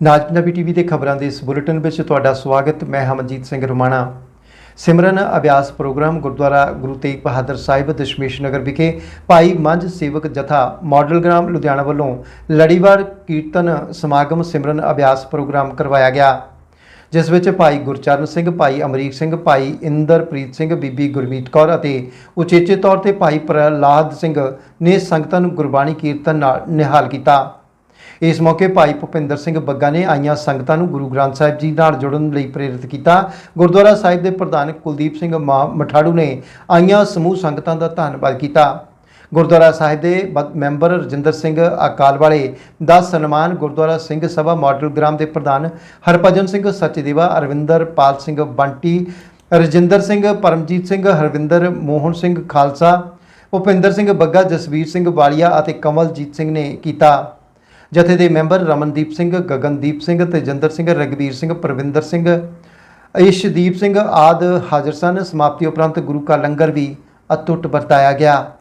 ਨਾਜ Punjabi TV ਦੇ ਖਬਰਾਂ ਦੇ ਇਸ ਬੁਲੇਟਿਨ ਵਿੱਚ ਤੁਹਾਡਾ ਸਵਾਗਤ, ਮੈਂ ਹਮਨਜੀਤ ਸਿੰਘ ਰਮਾਣਾ। ਸਿਮਰਨ ਅਭਿਆਸ ਪ੍ਰੋਗਰਾਮ ਗੁਰਦੁਆਰਾ ਗੁਰੂ ਤੇਗ ਬਹਾਦਰ ਸਾਹਿਬ ਦਸ਼ਮੇਸ਼ ਨਗਰ ਵਿਖੇ ਭਾਈ ਮੰਝ ਸੇਵਕ ਜਥਾ ਮਾਡਲ ਗ੍ਰਾਮ ਲੁਧਿਆਣਾ ਵੱਲੋਂ ਲੜੀਵਾਰ ਕੀਰਤਨ ਸਮਾਗਮ ਸਿਮਰਨ ਅਭਿਆਸ ਪ੍ਰੋਗਰਾਮ ਕਰਵਾਇਆ ਗਿਆ, ਜਿਸ ਵਿੱਚ ਭਾਈ ਗੁਰਚਰਨ ਸਿੰਘ, ਭਾਈ ਅਮਰੀਕ ਸਿੰਘ, ਭਾਈ ਇੰਦਰਪ੍ਰੀਤ ਸਿੰਘ, ਬੀਬੀ ਗੁਰਮੀਤ ਕੌਰ ਅਤੇ ਉਚੇਚੇ ਤੌਰ ਤੇ ਭਾਈ ਪ੍ਰਹਲਾਦ ਸਿੰਘ ਨੇ ਸੰਗਤਾਂ ਨੂੰ ਗੁਰਬਾਣੀ ਕੀਰਤਨ ਨਾਲ ਨਿਹਾਲ ਕੀਤਾ। ਇਸ ਮੌਕੇ ਭਾਈ ਭੁਪਿੰਦਰ ਸਿੰਘ ਬੱਗਾ ਨੇ ਆਈਆਂ ਸੰਗਤਾਂ ਨੂੰ ਗੁਰੂ ਗ੍ਰੰਥ ਸਾਹਿਬ ਜੀ ਨਾਲ ਜੁੜਨ ਲਈ ਪ੍ਰੇਰਿਤ ਕੀਤਾ। ਗੁਰਦੁਆਰਾ ਸਾਹਿਬ ਦੇ ਪ੍ਰਧਾਨ ਕੁਲਦੀਪ ਸਿੰਘ ਮਾ- ਮਠਾੜੂ ਨੇ ਆਈਆਂ ਸਮੂਹ ਸੰਗਤਾਂ ਦਾ ਧੰਨਵਾਦ ਕੀਤਾ। ਗੁਰਦੁਆਰਾ ਸਾਹਿਬ ਦੇ ਬ- ਮੈਂਬਰ ਰਜਿੰਦਰ ਸਿੰਘ ਅਕਾਲ ਵਾਲੇ ਦਾ ਸਨਮਾਨ ਗੁਰਦੁਆਰਾ ਸਿੰਘ ਸਭਾ ਮਾਡਲ ਗ੍ਰਾਮ ਦੇ ਪ੍ਰਧਾਨ ਹਰਭਜਨ ਸਿੰਘ ਸੱਚਦੇਵਾ, ਅਰਵਿੰਦਰ ਪਾਲ ਸਿੰਘ ਬੰਟੀ, ਰਜਿੰਦਰ ਸਿੰਘ, ਪਰਮਜੀਤ ਸਿੰਘ, ਹਰਵਿੰਦਰ ਮੋਹਨ ਸਿੰਘ ਖਾਲਸਾ ਭੁਪਿੰਦਰ ਸਿੰਘ ਬੱਗਾ, ਜਸਵੀਰ ਸਿੰਘ ਵਾਲੀਆ ਅਤੇ ਕਮਲਜੀਤ ਸਿੰਘ ਨੇ ਕੀਤਾ। ਜਥੇ ਦੇ ਮੈਂਬਰ ਰਮਨਦੀਪ ਸਿੰਘ, ਗਗਨਦੀਪ ਸਿੰਘ ਤੇਜਿੰਦਰ ਸਿੰਘ, ਰਗਵੀਰ ਸਿੰਘ, ਪ੍ਰਵਿੰਦਰ ਸਿੰਘ, ਇਸ਼ਦੀਪ ਸਿੰਘ ਆਦ ਹਾਜ਼ਰ ਸਨ। ਸਮਾਪਤੀ ਉਪਰੰਤ ਗੁਰੂ ਕਾ ਲੰਗਰ ਵੀ ਅਤੁੱਟ ਵਰਤਾਇਆ ਗਿਆ।